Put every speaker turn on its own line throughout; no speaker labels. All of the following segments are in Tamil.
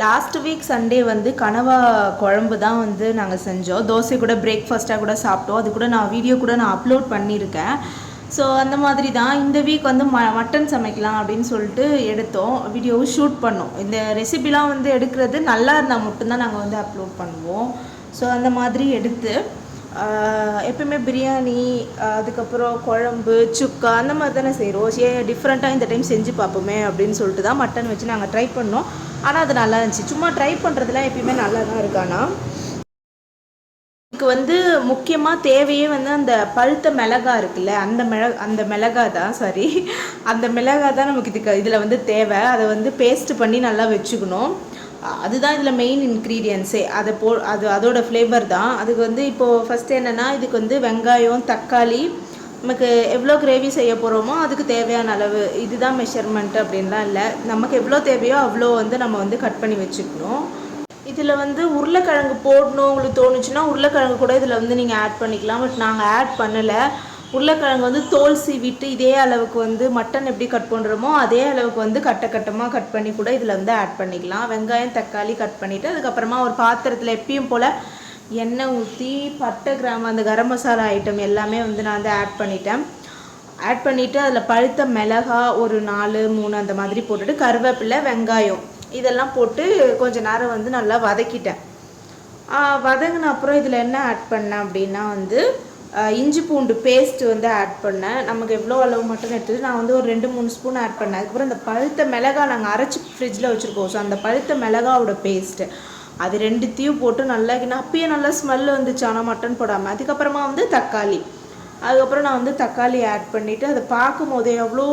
லாஸ்ட் வீக் சண்டே வந்து கனவா குழம்பு தான் வந்து நாங்கள் செஞ்சோம். தோசை கூட பிரேக்ஃபாஸ்ட்டாக கூட சாப்பிட்டோம். அது கூட நான் வீடியோ கூட நான் அப்லோட் பண்ணியிருக்கேன். ஸோ அந்த மாதிரி தான் இந்த வீக் வந்து ம மட்டன் சமைக்கலாம் அப்படின்னு சொல்லிட்டு எடுத்தோம். வீடியோவும் ஷூட் பண்ணோம். இந்த ரெசிபிலாம் வந்து எடுக்கிறது நல்லா இருந்தால் மட்டும்தான் நாங்கள் வந்து அப்லோட் பண்ணுவோம். ஸோ அந்த மாதிரி எடுத்து எப்பயுமே பிரியாணி அதுக்கப்புறம் குழம்பு சுக்கா அந்த மாதிரி தானே செய்கிறோம் ஏன் டிஃப்ரெண்ட்டாக இந்த டைம் செஞ்சு பார்ப்போமே அப்படின்னு சொல்லிட்டு தான் மட்டன் வச்சு நாங்கள் ட்ரை பண்ணோம். ஆனால் அது நல்லா இருந்துச்சு. சும்மா ட்ரை பண்ணுறதுலாம் எப்பயுமே நல்லா தான் இருக்கானா இதுக்கு வந்து முக்கியமாக தேவையே வந்து அந்த பழுத்த மிளகா இருக்குல்ல அந்த மிள அந்த மிளகா தான் சாரி அந்த மிளகா தான் நமக்கு இதுக்கு இதில் வந்து தேவை. அதை வந்து பேஸ்ட் பண்ணி நல்லா வச்சுக்கணும். அதுதான் இதில் மெயின் இன்க்ரீடியன்ஸே அதை போ அது அதோட ஃப்ளேவர் தான். அதுக்கு வந்து இப்போது ஃபஸ்ட்டு என்னென்னா இதுக்கு வந்து வெங்காயம் தக்காளி நமக்கு எவ்வளோ கிரேவி செய்ய போகிறோமோ அதுக்கு தேவையான அளவு இதுதான் மெஷர்மெண்ட் அப்படின்லாம் இல்லை. நமக்கு எவ்வளோ தேவையோ அவ்வளோ வந்து நம்ம வந்து கட் பண்ணி வச்சுக்கணும். இதில் வந்து உருளைக்கிழங்கு போடணும் உங்களுக்கு தோணுச்சுன்னா உருளைக்கிழங்கு கூட இதில் வந்து நீங்கள் ஆட் பண்ணிக்கலாம். பட் நாங்கள் ஆட் பண்ணலை. உருளைக்கிழங்கு வந்து தோல் சீவிட்டு இதே அளவுக்கு வந்து மட்டன் எப்படி கட் பண்ணுறோமோ அதே அளவுக்கு வந்து கட்ட கட்டமாக கட் பண்ணி கூட இதில் வந்து ஆட் பண்ணிக்கலாம். வெங்காயம் தக்காளி கட் பண்ணிவிட்டு அதுக்கப்புறமா ஒரு பாத்திரத்தில் எப்பயும் போல் எண்ணெய் ஊற்றி பட்டை கிராம் அந்த கரம் மசாலா ஐட்டம் எல்லாமே வந்து நான் வந்து ஆட் பண்ணிட்டேன். ஆட் பண்ணிவிட்டு அதில் பழுத்த மிளகா ஒரு நாலு மூணு அந்த மாதிரி போட்டுட்டு கருவேப்பிலை வெங்காயம் இதெல்லாம் போட்டு கொஞ்ச நேரம் வந்து நல்லா வதக்கிட்டேன். வதங்கின அப்புறம் இதில் என்ன ஆட் பண்ணேன் அப்படின்னா வந்து இஞ்சி பூண்டு பேஸ்ட் வந்து ஆட் பண்ணேன். நமக்கு எவ்வளோ அளவு மட்டும் எடுத்துட்டு நான் வந்து ஒரு ரெண்டு மூணு ஸ்பூன் ஆட் பண்ணேன். அதுக்கப்புறம் இந்த பழுத்த மிளகா நாங்கள் அரைச்சி ஃப்ரிட்ஜில் வச்சுருக்கோம். ஸோ அந்த பழுத்த மிளகாவோட பேஸ்ட்டு அது ரெண்டுத்தையும் போட்டு நல்லா கிண்ண அப்பயே நல்லா ஸ்மெல் வந்துச்சு. ஆனால் மட்டன் போடாமல் அதுக்கப்புறமா வந்து தக்காளி. அதுக்கப்புறம் நான் வந்து தக்காளி ஆட் பண்ணிவிட்டு அதை பார்க்கும் போதே எவ்வளோ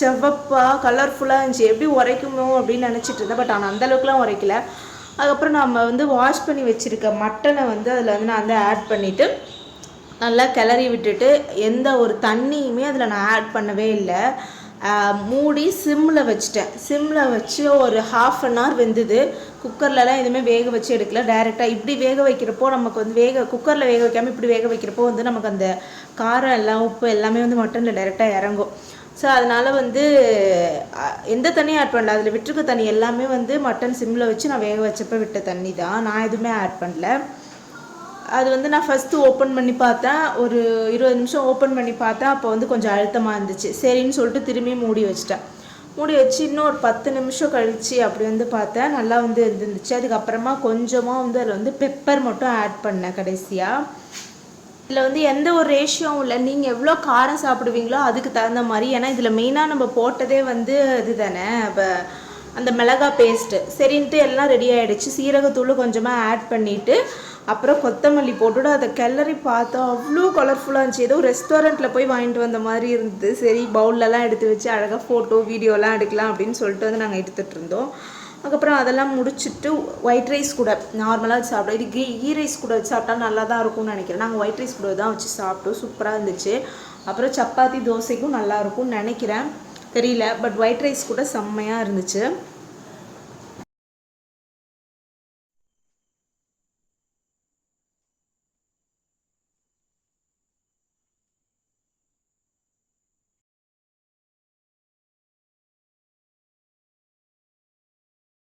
செவப்பாக கலர்ஃபுல்லாக இருந்துச்சு. எப்படி உரைக்குமோ அப்படின்னு நினச்சிட்டு இருந்தேன். பட் ஆனால் அந்தளவுக்குலாம் உரைக்கல. அதுக்கப்புறம் நம்ம வந்து வாஷ் பண்ணி வச்சுருக்க மட்டனை வந்து அதில் வந்து நான் வந்து ஆட் பண்ணிவிட்டு நல்லா கிளறி விட்டுட்டு எந்த ஒரு தண்ணியுமே அதில் நான் ஆட் பண்ணவே இல்லை. மூடி சிம்மில் வச்சுட்டேன். சிம்மில் வச்சு ஒரு ஹாஃப் அன் ஹவர் வெந்தது. குக்கர்லலாம் எதுவுமே வேக வச்சு எடுக்கல. டைரெக்டாக இப்படி வேக வைக்கிறப்போ நமக்கு வந்து வேக குக்கரில் வேக வைக்காமல் இப்படி வேக வைக்கிறப்போ வந்து நமக்கு அந்த காரம் எல்லாம் உப்பு எல்லாமே வந்து மட்டனில் டைரெக்டாக இறங்கும். ஸோ அதனால் வந்து எந்த தண்ணியும் ஆட் பண்ணல. அதில் விட்டுருக்க தண்ணி எல்லாமே வந்து மட்டன் சிம்மில் வச்சு நான் வேக வச்சப்போ விட்ட தண்ணி தான் நான் எதுவுமே ஆட் பண்ணல. அது வந்து நான் ஃபஸ்ட்டு ஓப்பன் பண்ணி பார்த்தேன். ஒரு இருபது நிமிஷம் ஓப்பன் பண்ணி பார்த்தேன். அப்போ வந்து கொஞ்சம் அழுத்தமாக இருந்துச்சு. சரின்னு சொல்லிட்டு திரும்பி மூடி வச்சிட்டேன். மூடி வச்சு இன்னும் ஒரு பத்து நிமிஷம் கழிச்சு அப்படி வந்து பார்த்தேன். நல்லா வந்து இருந்துச்சு. அதுக்கப்புறமா கொஞ்சமாக வந்து அதில் வந்து பெப்பர் மட்டும் ஆட் பண்ணேன் கடைசியாக இதில் வந்து எந்த ஒரு ரேஷியோவும் இல்லை. நீங்கள் எவ்வளோ காரம் சாப்பிடுவீங்களோ அதுக்கு தகுந்த மாதிரி. ஏன்னா இதில் மெயினாக நம்ம போட்டதே வந்து இது தானே இப்போ அந்த மிளகா பேஸ்ட்டு சரின்ட்டு எல்லாம் ரெடி ஆகிடுச்சு சீரகத்தூள் கொஞ்சமாக ஆட் பண்ணிவிட்டு அப்புறம் கொத்தமல்லி போட்டுவிட்டு அதை கிளறி பார்த்தா அவ்வளோ கலர்ஃபுல்லாக இருந்துச்சு. ஏதோ ரெஸ்டாரண்ட்டில் போய் வாங்கிட்டு வந்த மாதிரி இருந்தது. சரி பவுல்லலாம் எடுத்து வச்சு அழகாக ஃபோட்டோ வீடியோலாம் எடுக்கலாம் அப்படின்னு சொல்லிட்டு வந்து நாங்கள் எடுத்துகிட்டு இருந்தோம். அதுக்கப்புறம் அதெல்லாம் முடிச்சுட்டு ஒயிட் ரைஸ் கூட நார்மலாக வச்சு சாப்பிட்டோம் இது கீ கீ ரைஸ் கூட வச்சு சாப்பிட்டா நல்லா தான் இருக்கும்னு நினைக்கிறேன். நாங்கள் ஒயிட் ரைஸ் கூட தான் வச்சு சாப்பிட்டோம். சூப்பராக இருந்துச்சு. அப்புறம் சப்பாத்தி தோசைக்கும் நல்லாயிருக்கும்னு நினைக்கிறேன். தெரியல பட் ஒயிட் ரைஸ் கூட செம்மையாக இருந்துச்சு.